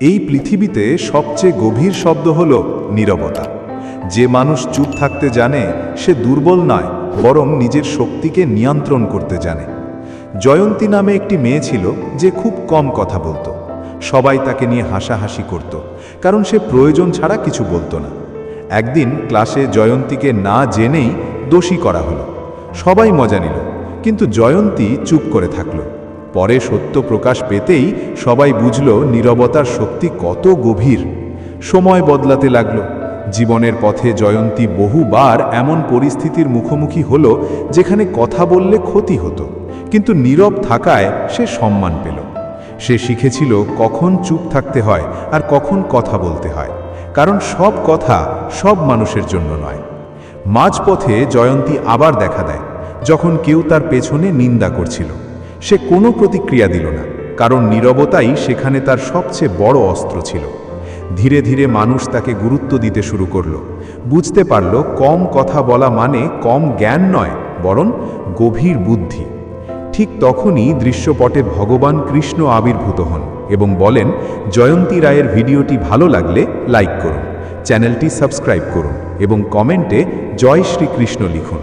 এই পৃথিবীতে সবচেয়ে গভীর শব্দ হল নীরবতা। যে মানুষ চুপ থাকতে জানে, সে দুর্বল নয়, বরং নিজের শক্তিকে নিয়ন্ত্রণ করতে জানে। জয়ন্তী নামে একটি মেয়ে ছিল, যে খুব কম কথা বলতো। সবাই তাকে নিয়ে হাসাহাসি করত, কারণ সে প্রয়োজন ছাড়া কিছু বলতো না। একদিন ক্লাসে জয়ন্তীকে না জেনেই দোষী করা হলো। সবাই মজা নিল, কিন্তু জয়ন্তী চুপ করে থাকল। পরে সত্য প্রকাশ পেতেই সবাই বুঝল নীরবতার শক্তি কত গভীর। সময় বদলাতে লাগল। জীবনের পথে জয়ন্তী বহুবার এমন পরিস্থিতির মুখোমুখি হল যেখানে কথা বললে ক্ষতি হতো, কিন্তু নীরব থাকায় সে সম্মান পেল। সে শিখেছিল কখন চুপ থাকতে হয় আর কখন কথা বলতে হয়, কারণ সব কথা সব মানুষের জন্য নয়। মাঝপথে জয়ন্তী আবার দেখা দেয়, যখন কেউ তার পেছনে নিন্দা করছিল। সে কোনো প্রতিক্রিয়া দিল না, কারণ নীরবতাই সেখানে তার সবচেয়ে বড় অস্ত্র ছিল। ধীরে ধীরে মানুষ তাকে গুরুত্ব দিতে শুরু করল। বুঝতে পারল, কম কথা বলা মানে কম জ্ঞান নয়, বরং গভীর বুদ্ধি। ঠিক তখনই দৃশ্যপটে ভগবান কৃষ্ণ আবির্ভূত হন এবং বলেন, জয়ন্তী রায়ের ভিডিওটি ভালো লাগলে লাইক করুন, চ্যানেলটি সাবস্ক্রাইব করুন এবং কমেন্টে জয় শ্রীকৃষ্ণ লিখুন।